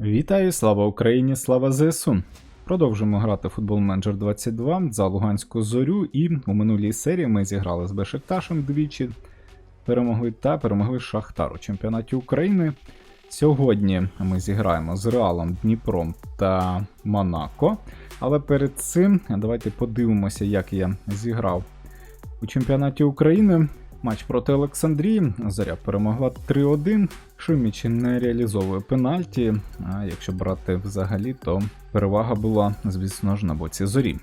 Вітаю, слава Україні, слава ЗСУ! Продовжуємо грати футбол менеджер 22 за Луганську зорю, і у минулій серії ми зіграли з Бешикташем двічі, перемогли та перемогли Шахтар у чемпіонаті України. Сьогодні ми зіграємо з Реалом, Дніпром та Монако. Але перед цим давайте подивимося, як я зіграв у чемпіонаті України. Матч проти Олександрії. Заря перемогла 3-1. Шуміч не реалізовує пенальті. А якщо брати взагалі, то перевага була, звісно ж, на боці зорі.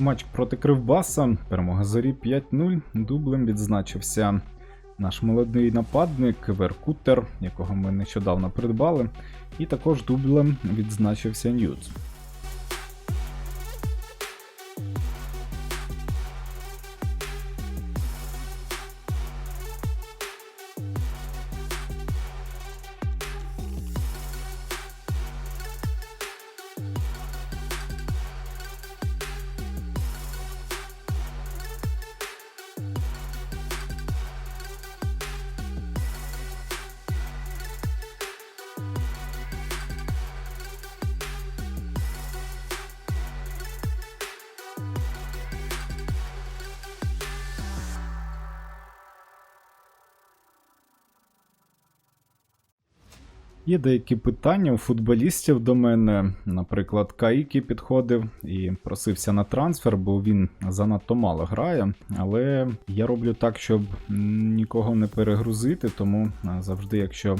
Матч проти Кривбаса, перемога зорі 5-0. Дублем відзначився наш молодий нападник Веркутер, якого ми нещодавно придбали. І також дублем відзначився Ньюз. Є деякі питання у футболістів до мене. Наприклад, Каїкі підходив і просився на трансфер, бо він занадто мало грає. Але я роблю так, щоб нікого не перегрузити, тому завжди, якщо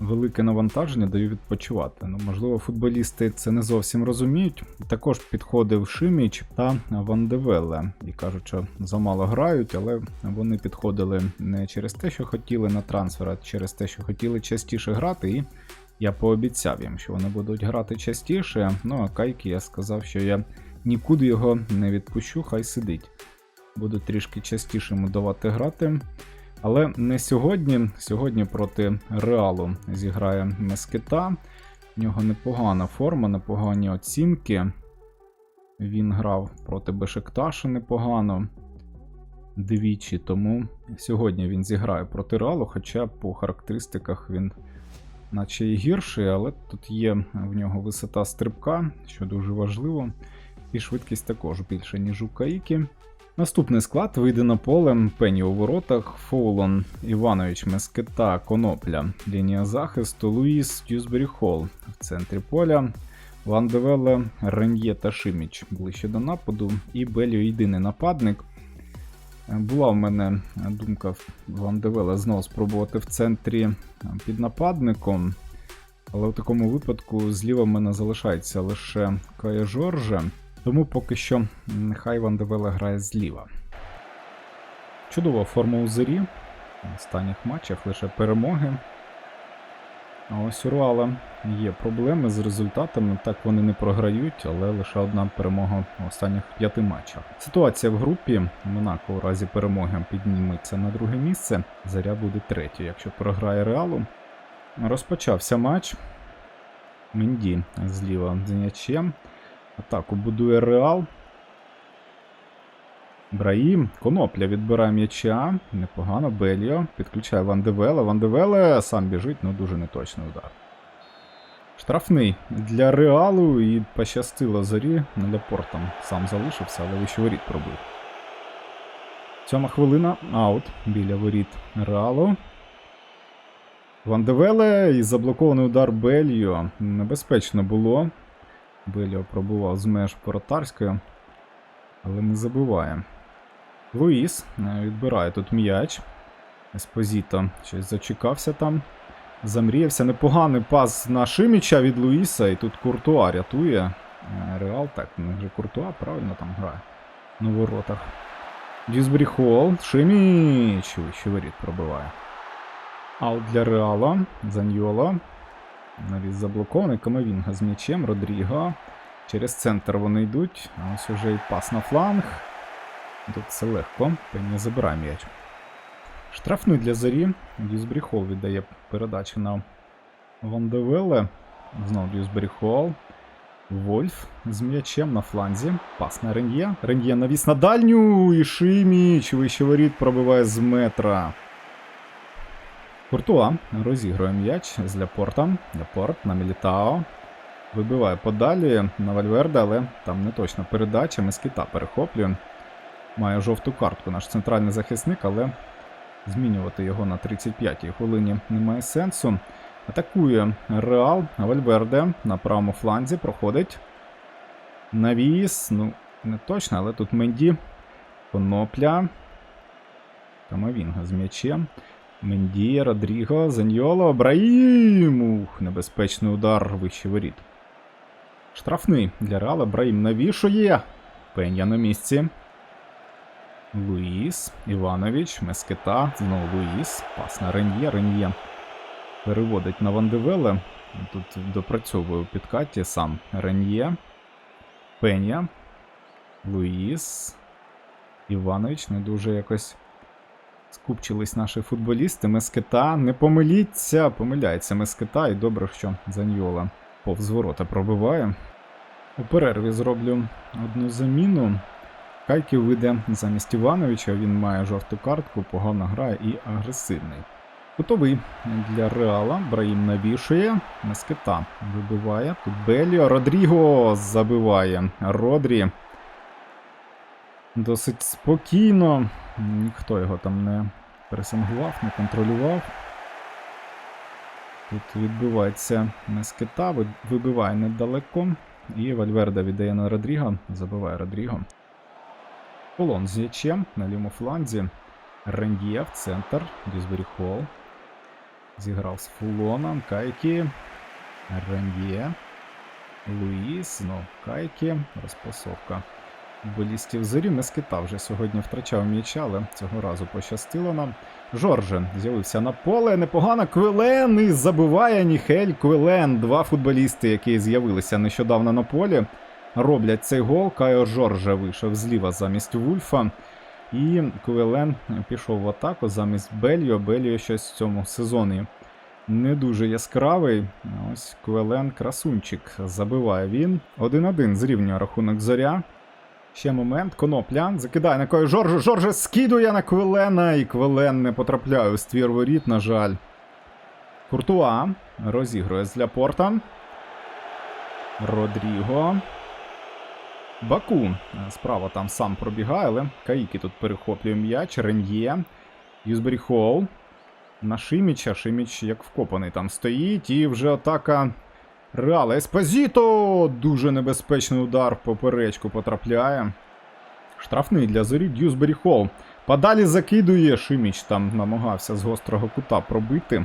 велике навантаження, даю відпочивати. Ну, можливо, футболісти це не зовсім розуміють. Також підходив Шиміч та Вандевеле і кажуть, що замало грають, але вони підходили не через те, що хотіли на трансфер, а через те, що хотіли частіше грати. І я пообіцяв їм, що вони будуть грати частіше. Ну а Кайки я сказав, що я нікуди його не відпущу, хай сидить. Буду трішки частіше давати грати. Але не сьогодні. Сьогодні проти Реалу зіграє Мескета. В нього непогана форма, непогані оцінки. Він грав проти Бешикташа непогано. Двічі, тому сьогодні він зіграє проти Реалу, хоча по характеристиках він наче і гірший, але тут є в нього висота стрибка, що дуже важливо. І швидкість також більше, ніж у Каїкі. Наступний склад вийде на поле Пені у воротах, Фоулон, Іванович, Мескета, Конопля, лінія захисту, Луїс, Дюсбері Холл. В центрі поля, Ландевеле, Рен'є та Шиміч. Ближче до нападу, і Беліо єдиний нападник. Е, Була в мене думка Ландевеле знову спробувати в центрі е, під нападником, але в такому випадку зліва в мене залишається лише Кая Жорже. Тому поки що нехай Ван Девеле грає зліва. Чудова форма у зорі. В останніх матчах лише перемоги. А ось у Руала є проблеми з результатами. Так вони не програють, але лише одна перемога в останніх п'яти матчах. Ситуація в групі Монако у разі перемоги підніметься на друге місце. Заря буде третє, якщо програє Реалу. Розпочався матч. Менді зліва з м'ячем. Атаку будує Реал. Браїм. Конопля відбирає м'яча. Непогано. Беліо. Підключає Вандевеле. Вандевеле сам біжить, ну дуже неточний удар. Штрафний для Реалу і пощастило зорі. Лепорт там сам залишився, але вище воріт пробив. Сьома хвилина. Аут біля воріт Реалу. Вандевеле і заблокований удар Бельо. Небезпечно було. Беліо пробував з меж воротарської, але не забуває. Луїс е, відбирає тут м'яч. Еспозіто щось зачекався там. Замріявся. Непоганий пас на Шиміча від Луїса, і тут Куртуа рятує. Е, Реал так, не вже Куртуа правильно там грає. На воротах. Дюсбері Холл. Шиміч. Вище пробиває. Аут для Реала. Заньйола. Навіть заблокований. Камавінга з м'ячем. Родріго. Через центр вони йдуть. А ось уже і пас на фланг. Тут все легко. Пенні забирає м'яч. Штрафний для зорі. Дюсбері Холл віддає передачу на Вандевеле. Знову Дюсбері Холл. Вольф з м'ячем на фланзі. Пас на Рен'є. Рен'є навіс на дальню. І Шиміч. Вище воріт пробиває з метра. Куртуа розігрує м'яч з Ляпорта. Ляпорт на Мілітао. Вибиває подалі на Вальверде, але там не точна передача. Мескіта перехоплює. Має жовту картку наш центральний захисник, але змінювати його на 35-й хвилині немає сенсу. Атакує Реал Вальверде на правому фланзі. Проходить. Навіс. Ну, не точно, але тут Менді. Конопля. Камавінга з м'ячем. Менді, Родріго, Заньоло, Браїм. Ух, небезпечний удар вище воріт. Штрафний для Реала. Браїм навішує. Пеня на місці. Луїс, Іванович, Мескета, знову Луїс, пас на Рен'є, Рен'є переводить на Вандевеле. Тут допрацьовує у підкаті сам Рен'є, Пеня, Луїс, Іванович. Не дуже якось скупчились наші футболісти. Мескета, не помиліться, помиляється Мескета, і добре, що Заньйола повз ворота пробиває. У перерві зроблю одну заміну. Кайків вийде замість Івановича, він має жовту картку, погано грає і агресивний. Готовий для Реала. Браїм навішує. Мескета вибиває. Тут Беліо. Родріго забиває. Родрі. Досить спокійно. Ніхто його там не пресингував, не контролював. Тут відбивається Мескета, вибиває недалеко. І Вальверда віддає на Родріго. Забиває Родріго. Полон з ячем на лівому фланзі. Рендіє в центр. Дюсбері Холл. Зіграв з Фулоном. Кайкі. Рендіє. Луїс. Знов Кайкі. Розпасовка футболістів зорі. Мескита вже сьогодні втрачав м'яча, але цього разу пощастило нам. Жорже з'явився на поле. Непогано. Квилен і забиває Ніхель Квилен. Два футболісти, які з'явилися нещодавно на полі роблять цей гол. Кайо Жорже вийшов зліва замість Вульфа. І Куелен пішов в атаку замість Бельо. Бельо щось в цьому сезоні не дуже яскравий. Ось Куелен красунчик. Забиває він. 1-1 зрівнює рахунок зоря. Ще момент. Конопля. Закидає на Кайо Жорже. Жорже скидує на Квелена. І Квелен не потрапляє у ствір воріт, на жаль. Куртуа розігрує з Ляпорта. Родріго. Баку справа там сам пробігає, але Каїкі тут перехоплює м'яч. Рен'є. Юзбері Холл. На Шиміча. Шиміч як вкопаний там стоїть. І вже атака Реала. Еспозіто! Дуже небезпечний удар в поперечку потрапляє. Штрафний для зорі Дюсбері Холл. Подалі закидує. Шиміч там намагався з гострого кута пробити.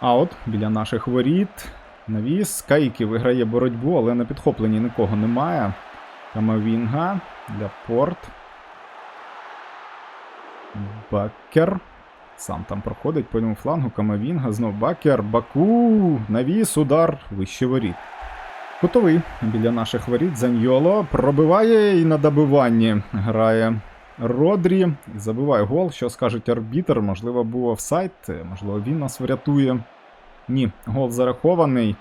А от біля наших воріт. Навіс. Каїкі виграє боротьбу, але на підхопленні нікого немає. Камавінга для порт. Бакер. Сам там проходить по ньому флангу. Камавінга. Знов Бакер. Баку. Навіс, удар. Вище воріт. Готовий біля наших воріт. Заньйоло пробиває і на добиванні грає Родрі. Забиває гол. Що скажуть арбітер? Можливо, був офсайд, можливо, він нас врятує. Ні, гол зарахований.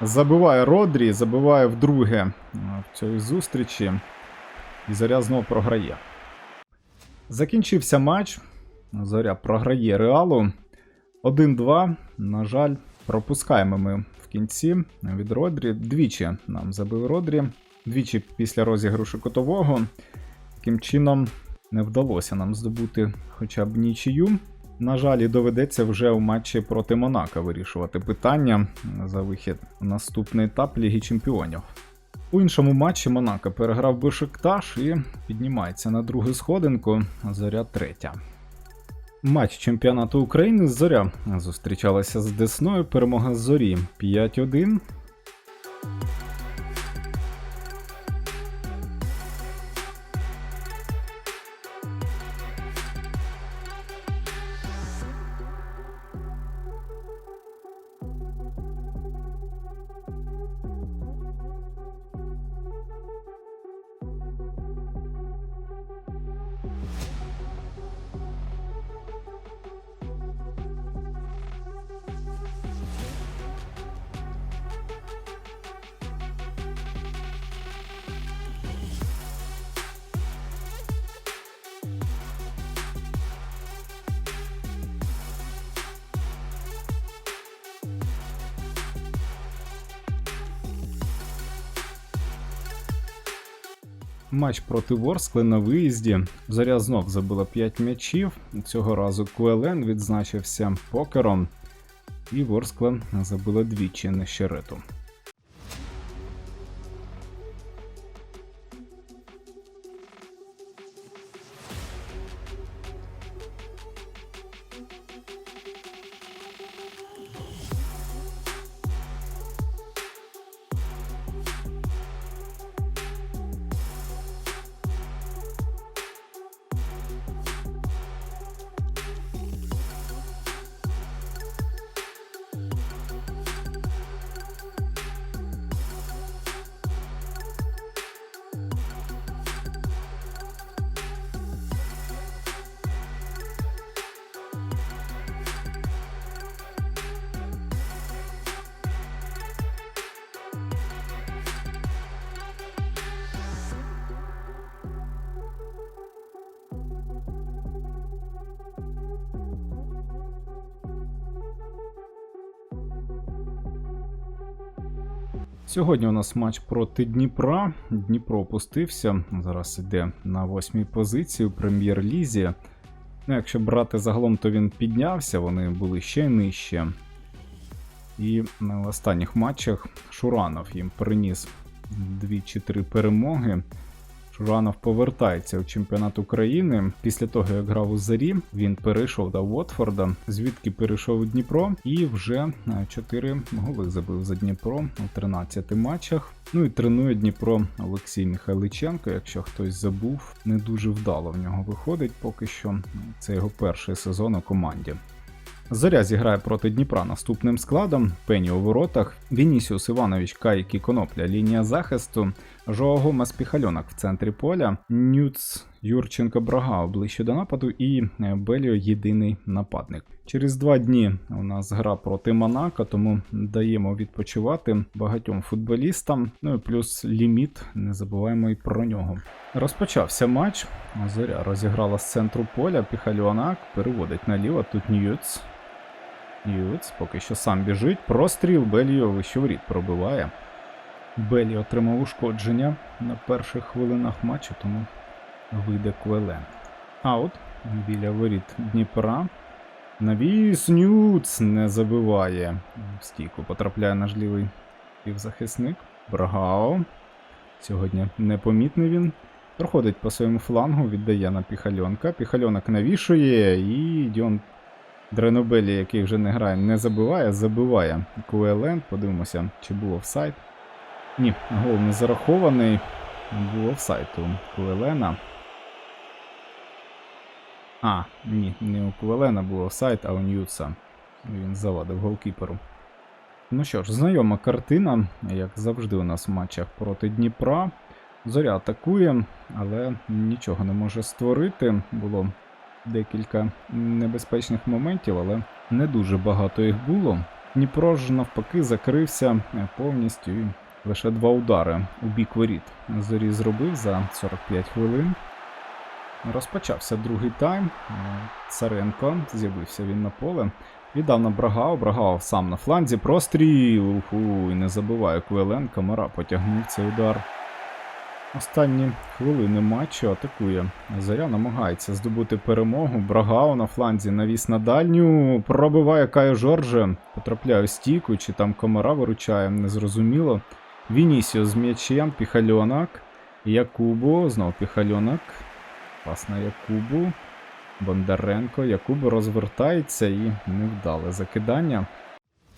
Забиває Родрі, забиває вдруге в цій зустрічі. І Зоря знову програє. Закінчився матч. Зоря програє Реалу. 1-2. На жаль, пропускаємо ми в кінці від Родрі. Двічі нам забив Родрі. Двічі після розіграшу котового. Таким чином не вдалося нам здобути хоча б нічию. На жаль, і доведеться вже у матчі проти Монака вирішувати питання за вихід у наступний етап Ліги Чемпіонів. У іншому матчі Монако переграв Бешикташ і піднімається на другу сходинку, зоря третя. Матч чемпіонату України зоря зустрічалася з Десною. Перемога зорі 5-1. Матч проти Ворскли на виїзді. Заря знов забила 5 м'ячів. Цього разу Куелен відзначився покером. І Ворскла забила двічі на щерету. Сьогодні у нас матч проти Дніпра. Дніпро опустився. Зараз йде на восьмій позиції у прем'єр-лізі. Ну, якщо брати загалом, то він піднявся, вони були ще нижче. І в останніх матчах Шуранов їм приніс 2 чи 3 перемоги. Шуранов повертається у чемпіонат України. Після того, як грав у Зарі, він перейшов до Уотфорда, звідки перейшов у Дніпро, і вже 4 голи забив за Дніпро у 13 матчах. Ну і тренує Дніпро Олексій Михайличенко. Якщо хтось забув, не дуже вдало в нього виходить поки що. Це його перший сезон у команді. Зоря зіграє проти Дніпра наступним складом: Пені у воротах, Вінісіус Іванович Кайкі Конопля, лінія захисту, Жоа Гомес Піхальонок в центрі поля, Нюц Юрченко Брага ближче до нападу і Беліо єдиний нападник. Через два дні у нас гра проти Монако, тому даємо відпочивати багатьом футболістам. Ну і плюс ліміт, не забуваємо і про нього. Розпочався матч. Зоря розіграла з центру поля. Піхальонак переводить наліво. Тут Ньюц. Ньюц поки що сам біжить. Простріл Беліо вищоворіт пробиває. Белі отримав ушкодження на перших хвилинах матчу, тому вийде Квелен. Аут біля воріт Дніпра. Навіс Нюц не забиває. В стійку потрапляє наш лівий півзахисник. Брагао. Сьогодні непомітний він. Проходить по своєму флангу, віддає на Піхальонка. Піхальонок навішує і Діон Дренобелі, який вже не грає, не забиває, забиває Куелен. Подивимося, чи було офсайд. Ні, гол не зарахований. Був офсайд у Куелена. А, ні, не у Куелена був офсайд, а у Ньюца. Він завадив голкіперу. Ну що ж, знайома картина, як завжди у нас в матчах проти Дніпра. Зоря атакує, але нічого не може створити. Було декілька небезпечних моментів, але не дуже багато їх було. Дніпро ж навпаки закрився повністю і лише два удари у бік воріт. Зорі зробив за 45 хвилин. Розпочався другий тайм. Царенко з'явився він на поле. Віддав на Брагао, Брагао сам на фланзі. Простріл. Уху, і не забуває Куелен. Камара потягнув цей удар. Останні хвилини матчу атакує. Заря намагається здобути перемогу. Брагао на фланзі навіс на дальню. Пробиває Каю Жорже. Потрапляє стійку, чи там комара виручає, незрозуміло. Вінісіо з м'ячем, Піхальонок. Якубо, знову Піхальонок. Пас на Якубу. Бондаренко. Якубо розвертається і невдале закидання.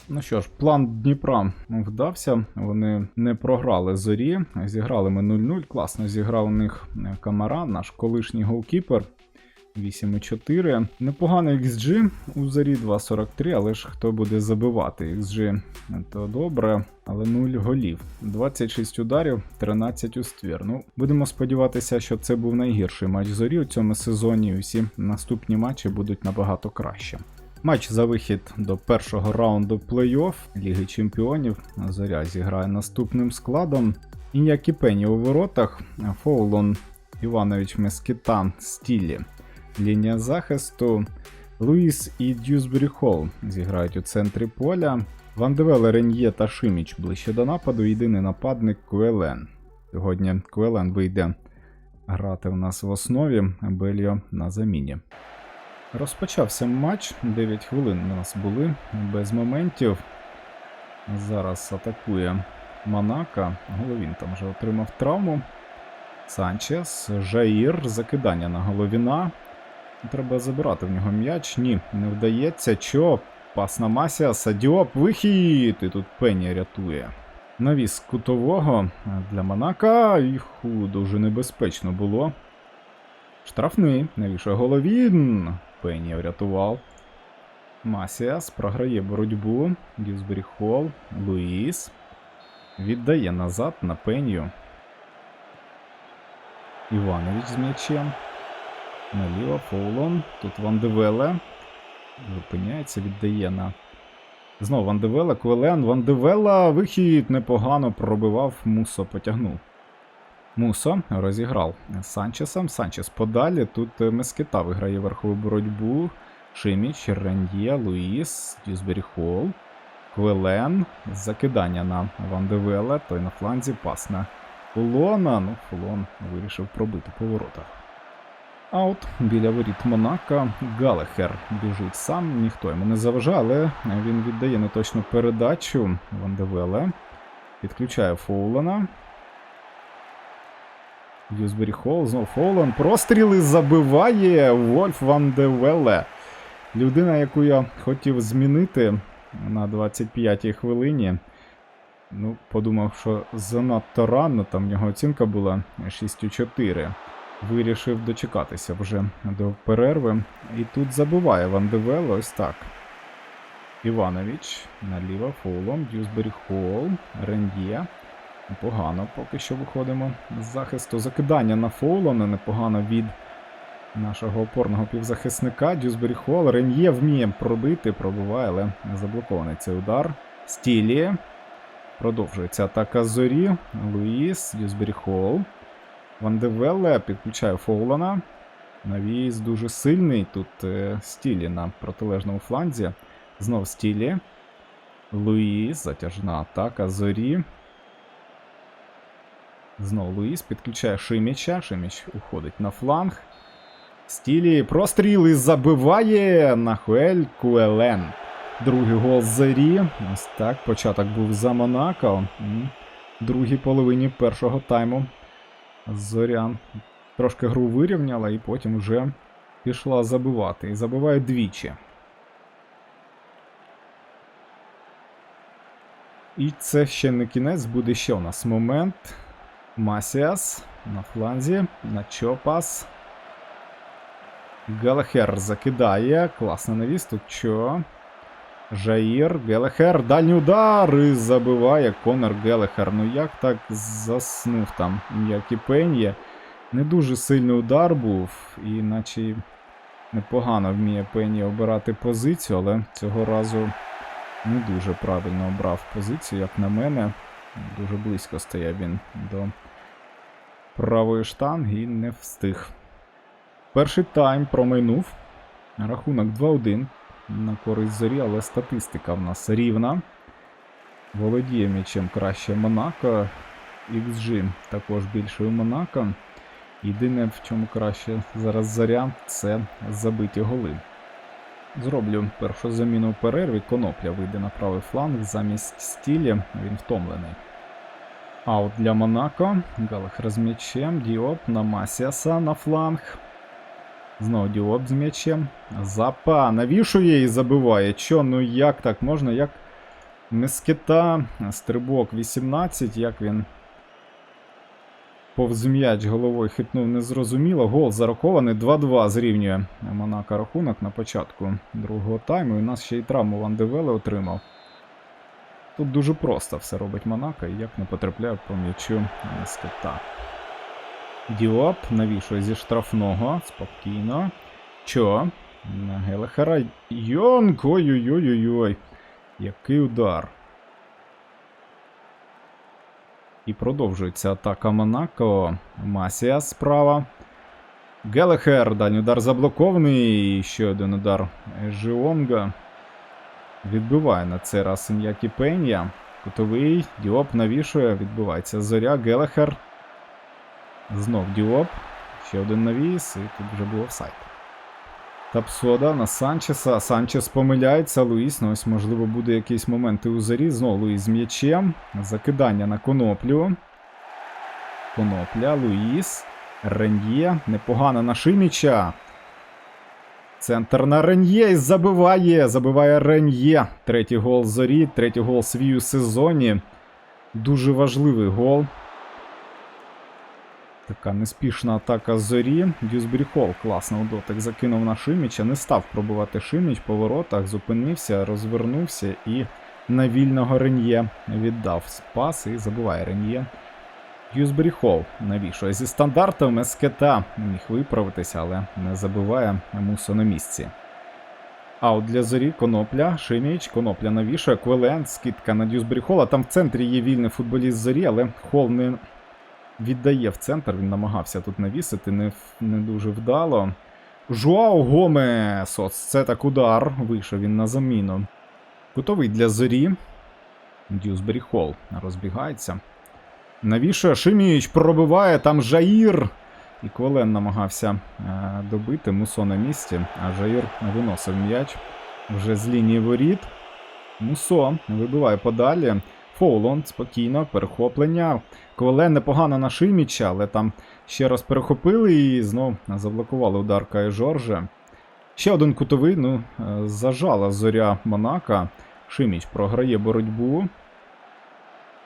Ну що ж, план Дніпра вдався. Вони не програли зорі. Зіграли ми 0-0. Класно зіграв у них Камара, наш колишній голкіпер. 8,4. Непоганий XG у зарі 2,43, але ж хто буде забивати XG, то добре, але 0 голів. 26 ударів, 13 у ствір. Ну, будемо сподіватися, що це був найгірший матч зорі у цьому сезоні. Усі наступні матчі будуть набагато краще. Матч за вихід до першого раунду плей-офф Ліги Чемпіонів. Зоря зіграє наступним складом. Інякі Пені у воротах, Фоулон Іванович Мескітан Стілі. Лінія захисту. Луїс і Дюсбері Холл зіграють у центрі поля. Вандевеле Рен'є та Шиміч ближче до нападу. Єдиний нападник Куелен. Сьогодні Куелен вийде грати в нас в основі Бельо на заміні. Розпочався матч. 9 хвилин у нас були без моментів. Зараз атакує Монако. Головін там вже отримав травму. Санчес, Жаїр, закидання на головіна. Треба забирати в нього м'яч. Ні, не вдається. Чо? Пас на Масія, Садіоп, вихід! І тут Пенні рятує. Навіс кутового для Монака. Іху, дуже небезпечно було. Штрафний, навішує головін. Пенні врятував. Масіас програє боротьбу. Дюсбері Холл. Луїс. Віддає назад на Пенью. Іванович з м'ячем. Наліво Фоулон. Тут Ван Девеле. Зупиняється, віддає на. Знову Ван Девеле, Квелен. Ван Девела. Вихід непогано пробивав. Мусо потягнув. Мусо розіграв з Санчесом. Санчес подалі. Тут е, Мескета виграє верхову боротьбу. Шиміч, Рен'є, Луїс, Дюсбері Холл. Квелен. Закидання на Ван Девеле. Той на фланзі пас на Фулона. Ну, Фулон вирішив пробити по воротах. А от біля воріт Монако Галехер біжить сам, ніхто йому не заважає, але він віддає неточну передачу Вандевеле. Підключає Фоулена. Дюсбері Холл, знов Фоулен. Простріли забиває Вольф Вандевеле. Людина, яку я хотів змінити на 25-й хвилині. Ну, подумав, що занадто рано, там в нього оцінка була 6,4 вирішив дочекатися вже до перерви. І тут забиває Ван Девел ось так. Іванович наліво фолом, Дюсбері Холл, Рендє. Непогано поки що виходимо з захисту. Закидання на Фоулона непогано від нашого опорного півзахисника. Дюсбері Холл. Рен'є вміє пробити, пробиває, але заблокований цей удар. Стілі. Продовжується атака зорі. Луїс, Дюсбері Холл. Вандевеле підключає Фоулана. Навіс дуже сильний. Тут е, Стілі на протилежному фланзі. Знов Стілі. Луїс, затяжна атака зорі. Знов Луїс підключає Шиміча. Шиміч уходить на фланг. Стілі простріли забиває Нахуель Куелен. Другий гол зорі. Ось так. Початок був за Монако. Другій половині першого тайму Зорян трошки гру вирівняла і потім вже пішла забивати. І забиває двічі. І це ще не кінець, буде ще у нас момент. Масіас на фланзі, на Чопас. Галахер закидає. Класний навіс. Тут що? Жаїр, Гелехер, дальній удар і забиває Конор Гелехер. Ну як так заснув там М'які Пен'є. Не дуже сильний удар був, і наче непогано вміє Пен'є обирати позицію, але цього разу не дуже правильно обрав позицію, як на мене. Дуже близько стояв він до правої штанги і не встиг. Перший тайм промайнув. Рахунок 2-1 на користь зорі, але статистика в нас рівна. Володіє м'ячем краще Монако. XG також більше у Монако. Єдине, в чому краще зараз заря, це забиті голи. Зроблю першу заміну у перерві. Конопля вийде на правий фланг замість стілі. Він втомлений. Аут для Монако. Галахер з м'ячем. Діоп на Масіаса на фланг. Знову Діоп з м'ячем. Запа навішує і забиває. Чо, ну як так можна? Як Мескета, стрибок 18, як він повз м'яч головою хитнув незрозуміло. Гол зарахований 2-2 зрівнює Монако рахунок на початку другого тайму. І у нас ще й травму Ван Девеле отримав. Тут дуже просто все робить Монако, і як не потрапляє по м'ячу Мескета. Діоп навішує зі штрафного. Спокійно. Чо? На Гелехера. Йонг! Ой-ой-ой-ой-ой. Який удар. І продовжується атака Монако. Масія справа. Гелехер. Дальній удар заблокований. І ще один удар Жіонга. Відбиває на цей раз Ін'які Пен'я. Кутовий. Діоп навішує. Відбувається зоря. Гелехер. Знов Діоп. Ще один навіс, і тут вже був офсайд. Тапсода на Санчеса. Санчес помиляється. Луїс. Ну ось, можливо, буде якийсь момент і у зарі. Знову Луїс з м'ячем. Закидання на коноплю. Конопля, Луїс. Рен'є. Непогано на Шиміча. Центр на Рен'є і забиває. Забиває Рен'є. Третій гол зорі, третій гол свій у сезоні. Дуже важливий гол. Така неспішна атака зорі. Дюсбері Холл класно у дотик закинув на Шиміча. Не став пробувати Шиміч по воротах, зупинився, розвернувся і на вільного Рен'є віддав пас і забиває Рен'є. Дюсбері Холл навішує зі стандартом Ескета. Міг виправитися, але не забиває Мусо на місці. Аут для зорі, конопля, Шиміч, конопля навішує, Квелен, скидка на Дюсбері Холла. Там в центрі є вільний футболіст зорі, але Холл не віддає в центр. Він намагався тут навісити, не, не дуже вдало. Жуау Гомес! Ось це так удар. Вийшов він на заміну. Готовий для зорі. Дюсбері Холл розбігається. Навішує Шиміч, пробиває там Жаїр. І Квелен намагався е, добити Мусо на місці, а Жаїр виносив м'яч вже з лінії воріт. Мусо вибиває подалі. Фоулон спокійно, перехоплення. Квелен непогано на Шиміча, але там ще раз перехопили і знов заблокували удар Кай Жоржа. Ще один кутовий, ну, е, зажала зоря Монака. Шиміч програє боротьбу.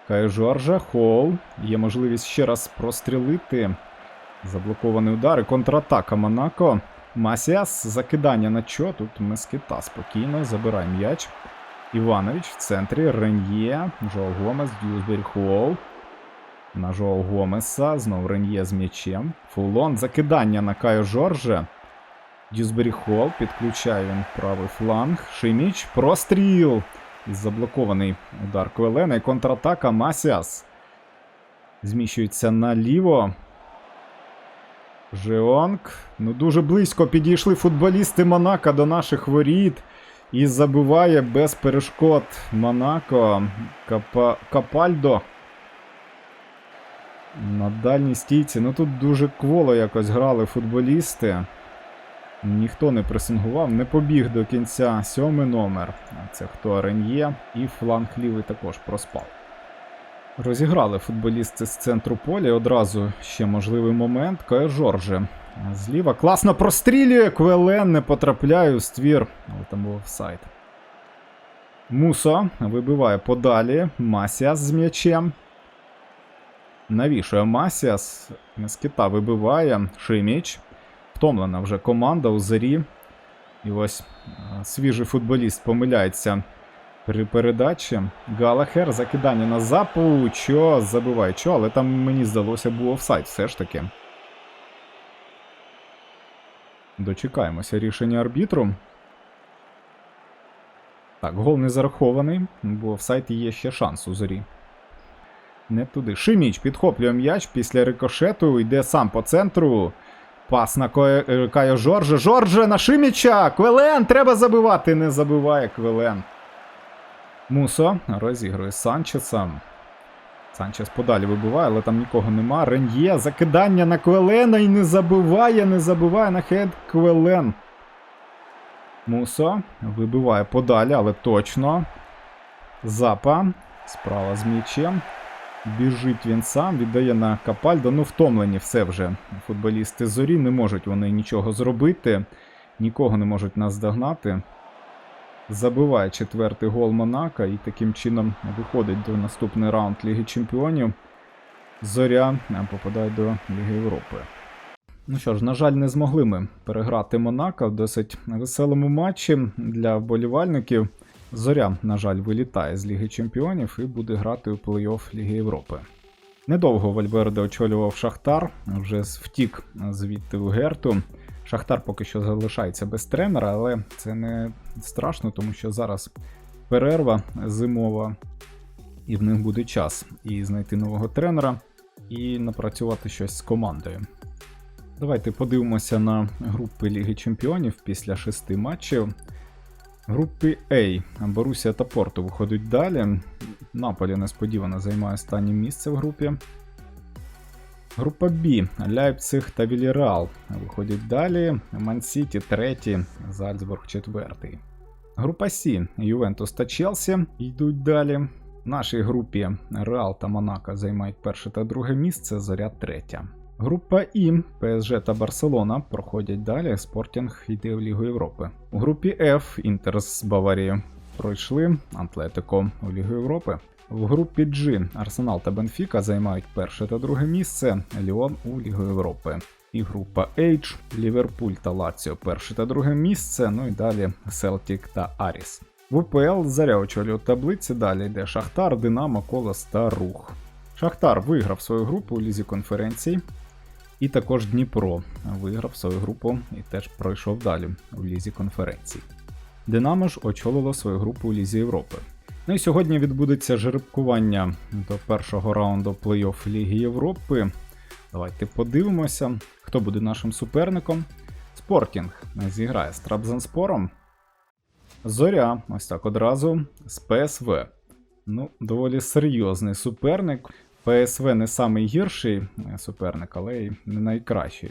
Кай Жоржа, Холл. Є можливість ще раз прострілити. Заблокований удар і контратака Монако. Масіас, закидання на чо. Тут Мескіта спокійно, забирає м'яч. Іванович в центрі, Рен'є, Жоу Гомес, Дюсбері Холл. На Жоу Гомеса, знов Рен'є з м'ячем. Фулон, закидання на Каю Жорже. Дюсбері Холл, підключає він правий фланг. Шиміч, простріл. І заблокований удар Квелена і контратака Масіас. Зміщується наліво. Жеонг. Ну дуже близько підійшли футболісти Монако до наших воріт. І забиває без перешкод Монако. Капа... Капальдо. На дальній стійці. Ну тут дуже кволо якось грали футболісти. Ніхто не пресингував, не побіг до кінця сьомий номер. Це хто Рен'є. І фланг лівий також проспав. Розіграли футболісти з центру поля. Одразу ще можливий момент. Кає Жорже. Зліва класно прострілює. Квелен не потрапляє у ствір. Але там був офсайд. Мусо вибиває подалі. Масіас з м'ячем. Навішує Масіас. Мескіта вибиває. Шиміч. Втомлена вже команда у зарі. І ось е, свіжий футболіст помиляється при передачі. Галахер, закидання на запу. Чо забиває чо, але там мені здалося був офсайд все ж таки. Дочекаємося рішення арбітру. Так, гол не зарахований, бо в сайті є ще шанс у зорі. Не туди. Шиміч підхоплює м'яч після рикошету, йде сам по центру. Пас на е, Жорже. Жорже на Шиміча! Квелен! Треба забивати! Не забиває Квелен. Мусо розігрує Санчесом. Санчес подалі вибиває, але там нікого нема. Рен'є, закидання на Квелена і не забиває, не забиває на хед Квелен. Мусо вибиває подалі, але точно. Запа. Справа з м'ячем. Біжить він сам, віддає на Капальдо. Ну, втомлені все вже. Футболісти зорі не можуть вони нічого зробити, нікого не можуть наздогнати. Забиває четвертий гол Монако і таким чином виходить до наступний раунд Ліги Чемпіонів. Зоря е, попадає до Ліги Європи. Ну що ж, на жаль, не змогли ми переграти Монако в досить веселому матчі для вболівальників. Зоря, на жаль, вилітає з Ліги Чемпіонів і буде грати у плей-офф Ліги Європи. Недовго Вальверде очолював Шахтар, вже втік звідти у Герту. Шахтар поки що залишається без тренера, але це не страшно, тому що зараз перерва зимова, і в них буде час і знайти нового тренера, і напрацювати щось з командою. Давайте подивимося на групи Ліги Чемпіонів після шести матчів. В групі А Борусія та Порту виходять далі. Наполі несподівано займає останнє місце в групі. Група Б. Ляйпциг та Вільяреал виходять далі. Ман-Сіті третій, Зальцбург четвертий. Група С. Ювентус та Челсі йдуть далі. В нашій групі Реал та Монако займають перше та друге місце, Зоря третя. Група І, ПСЖ та Барселона проходять далі. Спортінг йде в Лігу Європи. У групі F Інтер з Баварії пройшли Атлетико у Лігу Європи. В групі G Арсенал та Бенфіка займають перше та друге місце, Ліон у Лігу Європи. І група H Ліверпуль та Лаціо перше та друге місце. Ну і далі Селтік та Аріс. В УПЛ Заря очолює таблиці. Далі йде Шахтар, Динамо, Колос та Рух. Шахтар виграв свою групу у лізі конференцій. І також Дніпро виграв свою групу і теж пройшов далі у лізі конференцій. Динамо ж очолило свою групу у Лізі Європи. Ну і сьогодні відбудеться жеребкування до першого раунду плей-офф Ліги Європи. Давайте подивимося, хто буде нашим суперником. Спортінг зіграє з Трабзанспором. Зоря, ось так одразу з ПСВ. Ну, доволі серйозний суперник. ПСВ не самий гірший суперник, але й не найкращий.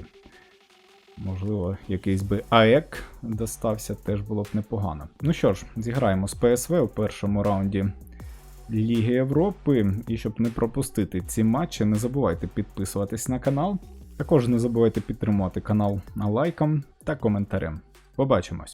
Можливо, якийсь би АЕК достався, теж було б непогано. Ну що ж, зіграємо з ПСВ у першому раунді Ліги Європи. І щоб не пропустити ці матчі, не забувайте підписуватись на канал. Також не забувайте підтримувати канал лайком та коментарем. Побачимось!